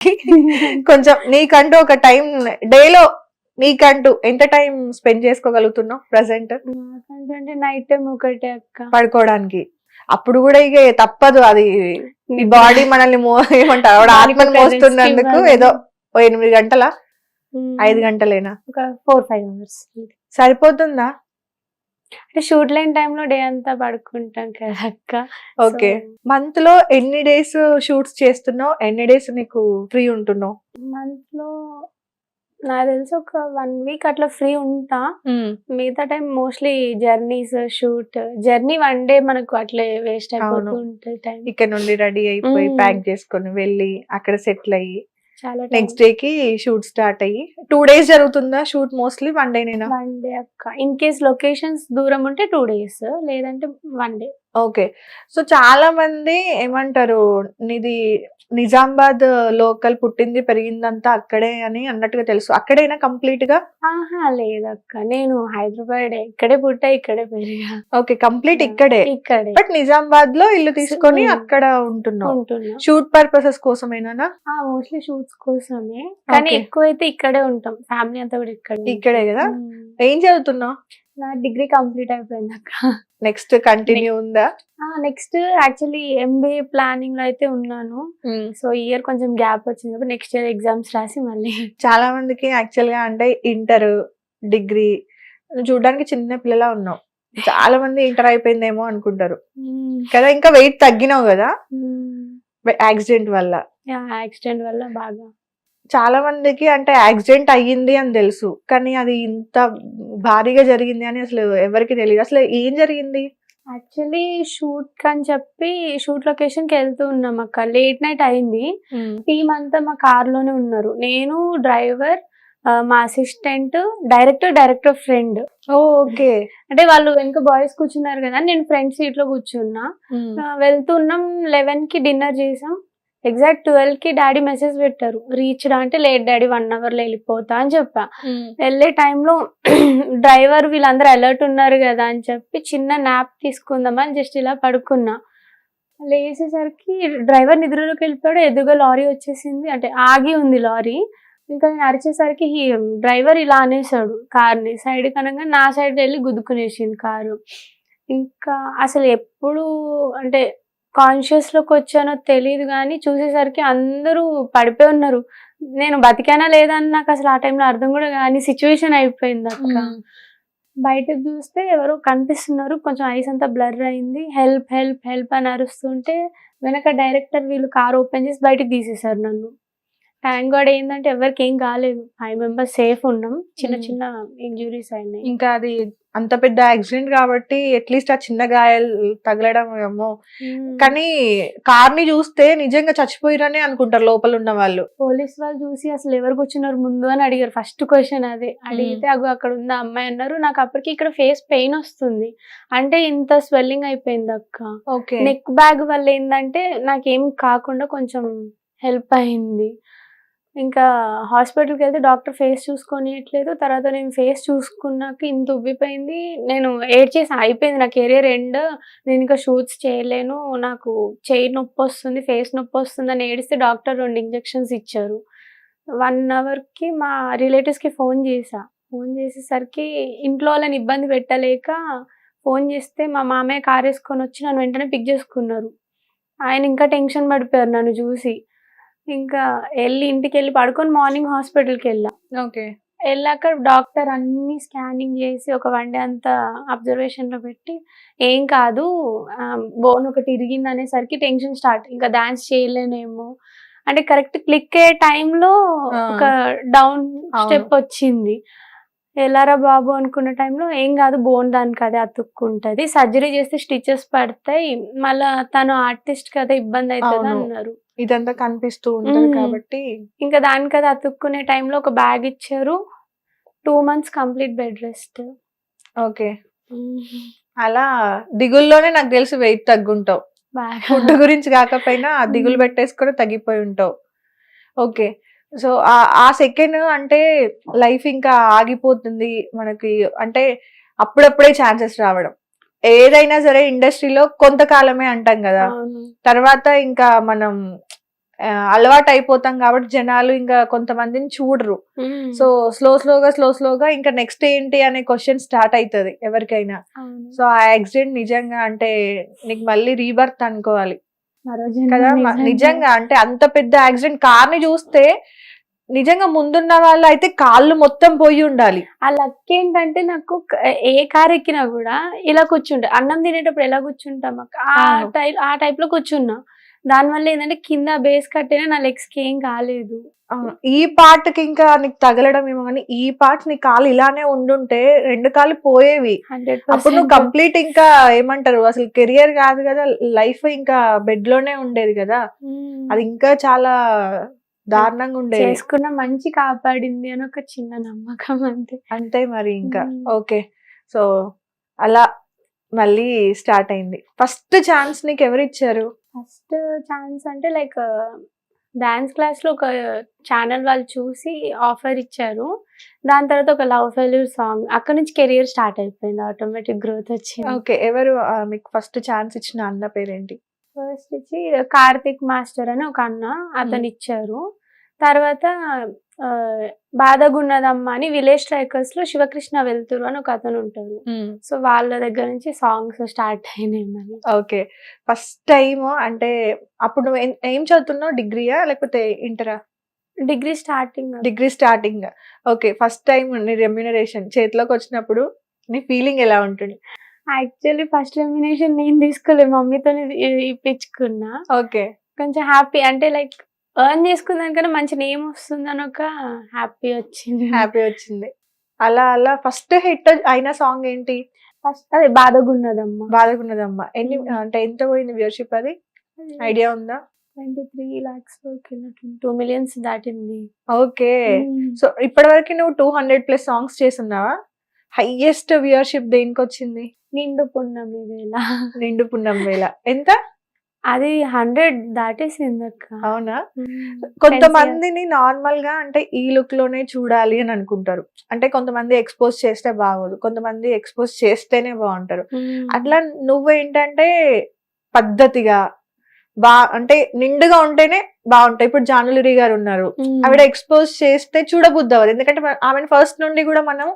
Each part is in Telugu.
కొంచెం నీకంటూ ఒక టైం డేలో నీకంటూ ఎంత టైం స్పెండ్ చేసుకోగలుగుతున్నావు ప్రజెంట్? నాకంటే నైట్ టైం ఒకటే అక్క. పడుకోవడానికి. అప్పుడు కూడా ఇక తప్పదు అది. ఈ బాడీ మనల్ని ఏమంటారు? ఆత్మని మోస్తున్నందుకు. ఏదో ఎనిమిది గంటల? ఐదు గంటలేనా? ఒక ఫోర్ ఫైవ్ అవర్స్. సరిపోతుందా? అంటే షూట్ లేని టైంలో డే అంతా పడుకుంటాం కదా అక్క. ఓకే. మంత్లో ఎన్ని డేస్ షూట్స్ చేస్తున్నావు? ఎన్ని డేస్ నీకు ఫ్రీ ఉంటున్నావు? మంత్లో నాకు తెలిసి ఒక వన్ వీక్ అట్లా ఫ్రీ ఉంటా. మిగతా time mostly journeys shoot journey one day మనకు అట్లే వేస్ట్ అయిపోతూ అవును. ఉంటుంది టైం ఇక్కడ నుండి రెడీ అయిపోయి. ప్యాక్ చేసుకొని వెళ్ళి అక్కడ సెటిల్ అయ్యి చాలా నెక్స్ట్ డే కి షూట్ స్టార్ట్ అయ్యి. టూ డేస్ జరుగుతుందా షూట్ మోస్ట్లీ వన్ డే నేనా? వన్ డే అక్క. ఇన్ కేస్ లొకేషన్స్ దూరం ఉంటే టూ డేస్ లేదంటే వన్ డే ఓకే. సో చాలా మంది ఏమంటారు నీది నిజామాబాద్ లోకల్ పుట్టింది పెరిగిందంతా అక్కడే అని అన్నట్టుగా తెలుసు. అక్కడేనా కంప్లీట్గా ఆహా లేదక్క. నేను హైదరాబాద్ ఇక్కడే పుట్టా ఇక్కడే పెరిగా. ఓకే కంప్లీట్ ఇక్కడే. ఇక్కడే. బట్ నిజామాబాద్లో ఇల్లు తీసుకొని. అక్కడ ఉంటున్నావు. ఉంటున్నా. షూట్ పర్పసెస్ కోసమేనా మోస్ట్లీ షూట్స్ కోసమే. కానీ. ఎక్కువైతే ఇక్కడే ఉంటాం. ఫ్యామిలీ అంతా కూడా ఇక్కడే ఇక్కడే కదా. ఏం చదువుతున్నావు? నా డిగ్రీ కంప్లీట్ అయిపోయింది అక్క నెక్స్ట్ కంటిన్యూ ఉందా? నెక్స్ట్ యాక్చువల్లీ ఎంబీఏ ప్లానింగ్లో అయితే ఉన్నాను. సో ఇయర్ కొంచెం గ్యాప్ వచ్చింది నెక్స్ట్ ఇయర్ ఎగ్జామ్స్ రాసి మళ్ళీ. చాలా మందికి యాక్చువల్గా అంటే ఇంటర్ డిగ్రీ చూడడానికి చిన్న పిల్లలా ఉన్నావు చాలా మంది ఇంటర్ అయిపోయిందేమో అనుకుంటారు. కదా ఇంకా వెయిట్ తగ్గినావు కదా? యాక్సిడెంట్ వల్ల. యాక్సిడెంట్ వల్ల బాగా. చాలా మందికి అంటే యాక్సిడెంట్ అయ్యింది అని తెలుసు. కానీ అది ఇంత భారీగా జరిగింది అని అసలు ఎవరికి తెలియదు. అసలు ఏం జరిగింది? యాక్చువల్లీ షూట్ అని చెప్పి షూట్ లొకేషన్కి వెళ్తూ ఉన్నాం అక్క. లేట్ నైట్ అయింది. టీమ్ అంతా మా కార్లోనే ఉన్నారు. నేను డ్రైవర్ మా assistant director director friend okay. అంటే వాళ్ళు వెనుక బాయ్స్ కూర్చున్నారు కదా నేను ఫ్రంట్ సీట్లో కూర్చున్నా. వెళ్తున్నాం లెవెన్కి డిన్నర్ చేసాం. ఎగ్జాక్ట్ ట్వెల్వ్కి డాడీ మెసేజ్ పెట్టారు. రీచ్ అంటే లేట్ డాడీ వన్ అవర్లో వెళ్ళిపోతా అని చెప్పా. వెళ్ళే టైంలో డ్రైవర్ వీళ్ళందరూ అలర్ట్ ఉన్నారు కదా అని చెప్పి చిన్న నాప్ తీసుకుందామని జస్ట్ ఇలా పడుకున్నా. లేచేసరికి డ్రైవర్ నిద్రలోకి వెళ్ళిపోయాడు. ఎదురుగా లారీ వచ్చేసింది. అంటే ఆగి ఉంది లారీ ఇంకా నేను అరిచేసరికి డ్రైవర్ ఇలా అనేసాడు కార్ని. సైడ్ కనగా నా సైడ్ వెళ్ళి గుద్దుకునేసింది కారు. ఇంకా అసలు ఎప్పుడు అంటే కాన్షియస్లోకి వచ్చానో తెలియదు కానీ చూసేసరికి అందరూ పడిపోయి ఉన్నారు. నేను బతికానా లేదా అని నాకు అసలు ఆ టైంలో అర్థం కూడా కానీ సిచ్యువేషన్ అయిపోయింది అక్క. బయటకు చూస్తే ఎవరో కనిపిస్తున్నారు. కొంచెం ఐస్ అంతా బ్లర్ అయింది. హెల్ప్ హెల్ప్ హెల్ప్ అని అరుస్తుంటే వెనక డైరెక్టర్ వీళ్ళు కార్ ఓపెన్ చేసి బయటకు తీసేశారు నన్ను. థ్యాంక్ గాడ్ ఏంటంటే ఎవరికి ఏం కాలేదు. ఫైవ్ మెంబర్స్ సేఫ్ ఉన్నాం. చిన్న Hmm. చిన్న ఇంజురీస్ అయినాయి. ఇంకా అది అంత పెద్ద యాక్సిడెంట్ కాబట్టి అట్లీస్ట్ ఆ చిన్న గాయాలు తగలడం ఏమో. Hmm. కానీ కార్ని చూస్తే నిజంగా చచ్చిపోయిరని అనుకుంటారు లోపల ఉన్న వాళ్ళు. పోలీస్ వాళ్ళు చూసి అసలు ఎవరు కూర్చున్నారు ముందు అని అడిగారు. ఫస్ట్ క్వశ్చన్ అదే. అడిగితే అగో అక్కడ ఆ అమ్మాయి అన్నారు నాకు అప్పటికి ఇక్కడ ఫేస్ పెయిన్ వస్తుంది. అంటే ఇంత స్వెల్లింగ్ అయిపోయింది అక్క. ఓకే నెక్ బ్యాగ్ వల్ల ఏంటంటే నాకేం కాకుండా కొంచెం హెల్ప్ అయింది. ఇంకా హాస్పిటల్కి వెళ్తే డాక్టర్ ఫేస్ చూసుకొనియట్లేదు. తర్వాత నేను ఫేస్ చూసుకున్నాక ఇంత ఉబ్బిపోయింది. నేను ఏడ్ చేసి అయిపోయింది నా కెరీర్ ఎండ్. నేను ఇంకా షూట్స్ చేయలేను. నాకు చేయి నొప్పి వస్తుంది ఫేస్ నొప్పి వస్తుంది అని ఏడిస్తే డాక్టర్ రెండు ఇంజెక్షన్స్ ఇచ్చారు. వన్ అవర్కి మా రిలేటివ్స్కి ఫోన్ చేసా ఫోన్ చేసేసరికి ఇంట్లో వాళ్ళని ఇబ్బంది పెట్టలేక ఫోన్ చేస్తే మా మామయ్య కారు వేసుకొని వచ్చి నన్ను వెంటనే పిక్ చేసుకున్నారు. ఆయన ఇంకా టెన్షన్ పడిపోయారు నన్ను చూసి. ఇంకా వెళ్ళి ఇంటికి వెళ్ళి పడుకొని మార్నింగ్ హాస్పిటల్కి వెళ్ళా ఓకే. వెళ్ళాక డాక్టర్ అన్ని స్కానింగ్ చేసి ఒక వన్ డే అంతా అబ్జర్వేషన్లో పెట్టి ఏం కాదు బోన్ ఒకటి ఇరిగింది అనేసరికి టెన్షన్ స్టార్ట్. ఇంకా డాన్స్ చేయలేనేమో. అంటే కరెక్ట్ క్లిక్ అయ్యే టైంలో. ఒక డౌన్ స్టెప్ వచ్చింది. ఎలారా బాబు అనుకున్న టైంలో ఏం కాదు బోన్ దానికి అదే అతుక్కుంటది. సర్జరీ చేస్తే స్టిచెస్ పడతాయి. మళ్ళా తను ఆర్టిస్ట్ కదా ఇబ్బంది అవుతుంది. అన్నారు. ఇదంతా కనిపిస్తూ ఉంటది. కాబట్టి ఇంకా దానికి అది అతుక్కునే టైంలో ఒక బ్యాగ్ ఇచ్చారు. Two months complete bed rest okay. అలా దిగుల్లోనే నాకు తెలిసి వెయిట్ తగ్గుంటావు. ఫుడ్ గురించి కాకపోయినా ఆ దిగులు. పెట్టేసుకొని తగ్గిపోయి ఉంటావు. ఓకే. సో ఆ సెకండ్ అంటే లైఫ్ ఇంకా ఆగిపోతుంది మనకి. అంటే అప్పుడప్పుడే ఛాన్సెస్ రావడం. ఏదైనా సరే ఇండస్ట్రీలో కొంతకాలమే అంటాం కదా. తర్వాత ఇంకా మనం అలవాటు అయిపోతాం కాబట్టి జనాలు ఇంకా కొంతమందిని చూడరు. సో స్లో స్లోగా స్లో స్లోగా ఇంకా నెక్స్ట్ ఏంటి అనే క్వశ్చన్ స్టార్ట్ అవుతుంది ఎవరికైనా. సో ఆ యాక్సిడెంట్ నిజంగా అంటే నీకు మళ్ళీ రీబర్త్ అనుకోవాలి. కదా నిజంగా. అంటే అంత పెద్ద యాక్సిడెంట్ కార్ని చూస్తే నిజంగా ముందున్న వాళ్ళు అయితే కాళ్ళు మొత్తం పోయి ఉండాలి. ఆ లక్ ఏంటంటే నాకు ఏ కార్ ఎక్కినా కూడా ఇలా కూర్చుంటా. అన్నం తినేటప్పుడు ఎలా కూర్చుంటాం అక్క? ఆ. టైప్ ఆ టైప్లో కూర్చున్నా. దానివల్ల ఏంటంటే కింద బేస్ కట్టినా నా లెగ్స్కి ఏం కాలేదు. ఈ పార్ట్కి ఇంకా నీకు తగలడం ఏమో కానీ ఈ పార్ట్ నీ కాలు ఇలానే ఉండుంటే రెండు కాళ్ళు పోయేవి. అప్పుడు నువ్వు కంప్లీట్ ఇంకా ఏమంటారు? అసలు కెరియర్ కాదు కదా లైఫ్ ఇంకా బెడ్లోనే ఉండేది కదా. అది ఇంకా చాలా దారుణంగా ఉండేది చేసుకున్న మంచి కాపాడింది అని ఒక చిన్న నమ్మకం అంతే. అంతే మరి ఇంకా. ఓకే. సో అలా మళ్ళీ స్టార్ట్ అయింది. ఫస్ట్ ఛాన్స్ నీకు ఎవరు ఇచ్చారు? ఫస్ట్ ఛాన్స్ అంటే లైక్ డాన్స్ క్లాస్లో ఒక ఛానల్ వాళ్ళు చూసి ఆఫర్ ఇచ్చారు. దాని తర్వాత ఒక లవ్ ఫెయిల్యూర్ సాంగ్ అక్కడ నుంచి కెరియర్ స్టార్ట్ అయిపోయింది ఆటోమేటిక్ గ్రోత్ వచ్చింది. ఓకే. ఎవరు మీకు ఫస్ట్ ఛాన్స్ ఇచ్చిన అన్న పేరేంటి? ఫస్ట్ ఇచ్చి కార్తిక్ మాస్టర్ అని ఒక అన్న అతను ఇచ్చారు. తర్వాత బాధగున్నదమ్మ అని విలేజ్ స్ట్రైకర్స్లో శివకృష్ణ వెళ్తురు అని ఒక అతను ఉంటారు. సో వాళ్ళ దగ్గర నుంచి సాంగ్స్ స్టార్ట్ అయినాయి ఓకే. ఫస్ట్ టైం అంటే అప్పుడు ఏం చదువుతున్నావు? డిగ్రీయా? లేకపోతే ఇంటరా? Degree starting. Degree starting. Okay. First time నీ రెమ్యూనరేషన్ చేతిలోకి వచ్చినప్పుడు నీ ఫీలింగ్ ఎలా ఉంటుంది? యాక్చువల్లీ ఫస్ట్ ఎలిమినేషన్ నేను తీసుకోలేదు మమ్మీతో ఇప్పించుకున్నా. ఓకే. కొంచెం హ్యాపీ అంటే లైక్ ఎర్న్ చేసుకున్నాకన్నా మంచి నేమ్ వస్తుందని ఒక హ్యాపీ వచ్చింది. హ్యాపీ వచ్చింది. అలా అలా ఫస్ట్ హిట్ అయిన సాంగ్ ఏంటి? ఫస్ట్ అదే బాధగున్నదమ్మా బాధకున్నదమ్మా ఎన్ని Mm. అంటే ఎంత పోయింది వ్యూర్షిప్ అది? ఐడియా ఉందా? Twenty three lakhs two millions దాటింది. ఓకే. సో ఇప్పటి వరకు నువ్వు టూ హండ్రెడ్ ప్లస్ సాంగ్స్ చేస్తున్నావా? హైయెస్ట్ వ్యూయర్షిప్ దేనికి వచ్చింది నిండు పున్నమి వేళ. నిండు పున్నం వేళ. ఎంత? అది హండ్రెడ్ దాటేసింది అక్క అవునా. కొంతమందిని నార్మల్గా అంటే ఈ లుక్లోనే చూడాలి అని అనుకుంటారు. అంటే కొంతమంది ఎక్స్పోజ్ చేస్తే బాగోదు కొంతమంది ఎక్స్పోజ్ చేస్తేనే బాగుంటారు. అట్లా నువ్వేంటంటే పద్ధతిగా బా అంటే నిండుగా ఉంటేనే బాగుంటాయి. ఇప్పుడు జానులరి గారు ఉన్నారు. ఆవిడ ఎక్స్పోజ్ చేస్తే చూడబుద్ధి అవ్వదు. ఎందుకంటే మన- ఆమెను ఫస్ట్ నుండి కూడా మనం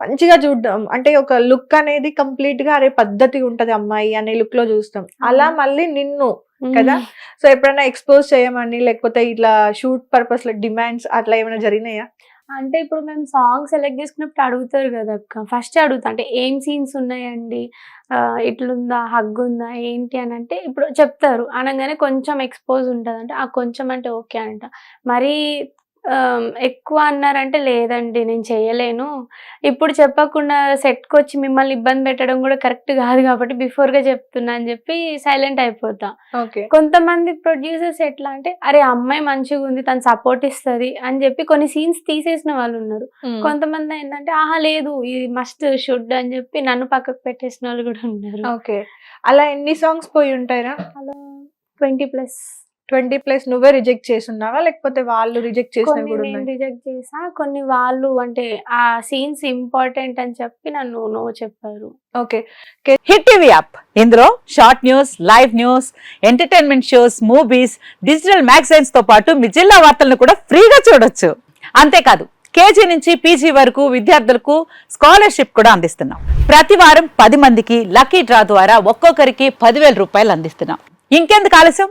మంచిగా చూద్దాం అంటే ఒక లుక్ అనేది కంప్లీట్గా అరే పద్ధతి ఉంటది అమ్మాయి అనే లుక్లో చూస్తాం. అలా. మళ్ళీ నిన్ను. కదా? సో ఎప్పుడైనా ఎక్స్పోజ్ చేయమని లేకపోతే ఇట్లా షూట్ పర్పస్లో డిమాండ్స్ అట్లా ఏమైనా జరిగినాయా? అంటే ఇప్పుడు మేము సాంగ్ సెలెక్ట్ చేసుకున్నప్పుడు అడుగుతారు కదా అక్క. ఫస్ట్ అడుగుతా. అంటే ఏం సీన్స్ ఉన్నాయండి? ఇట్లుందా? హగ్ ఉందా ఏంటి అని అంటే ఇప్పుడు చెప్తారు. అనగానే కొంచెం ఎక్స్పోజ్ ఉంటుంది అంటే ఆ కొంచెం అంటే ఓకే అంట. మరి ఎక్కువ అన్నారంటే లేదండి నేను చేయలేను. ఇప్పుడు చెప్పకుండా సెట్కి వచ్చి మిమ్మల్ని ఇబ్బంది పెట్టడం కూడా కరెక్ట్ కాదు కాబట్టి బిఫోర్గా చెప్తున్నా అని చెప్పి సైలెంట్ అయిపోతా. ఓకే. కొంతమంది ప్రొడ్యూసర్స్ ఎట్లా అంటే అరే అమ్మాయి మంచిగా ఉంది తను సపోర్ట్ ఇస్తుంది అని చెప్పి కొన్ని సీన్స్ తీసేసిన వాళ్ళు ఉన్నారు. కొంతమంది ఏంటంటే ఆహా లేదు ఇది మస్ట్ షుడ్ అని చెప్పి నన్ను పక్కకు పెట్టేసిన వాళ్ళు కూడా ఉన్నారు. ఓకే. అలా ఎన్ని సాంగ్స్ పోయి ఉంటాయిరా? అలా ట్వంటీ ప్లస్. ట్వంటీ ప్లస్ నువ్వే రిజెక్ట్ చేస్తున్నావా? లేకపోతే వాళ్ళు రిజెక్ట్ కొన్ని కూడా రిజెక్ట్ చేసా కొన్ని వాళ్ళు అంటే ఆ సీన్స్ ఇంపార్టెంట్ అని చెప్పి నన్ను నో చెప్పారు. ఓకే. Hit TV app. ఇందులో short news live news entertainment shows movies digital మ్యాగజైన్స్తో పాటు మీ జిల్లా వార్తలను కూడా ఫ్రీగా చూడొచ్చు. అంతేకాదు కేజీ నుంచి పీజీ వరకు విద్యార్థులకు స్కాలర్షిప్ కూడా అందిస్తున్నాం. ప్రతి వారం పది మందికి లక్కీ డ్రా ద్వారా ఒక్కొక్కరికి పదివేల రూపాయలు అందిస్తున్నాం. ఇంకెందుకు ఆలస్యం?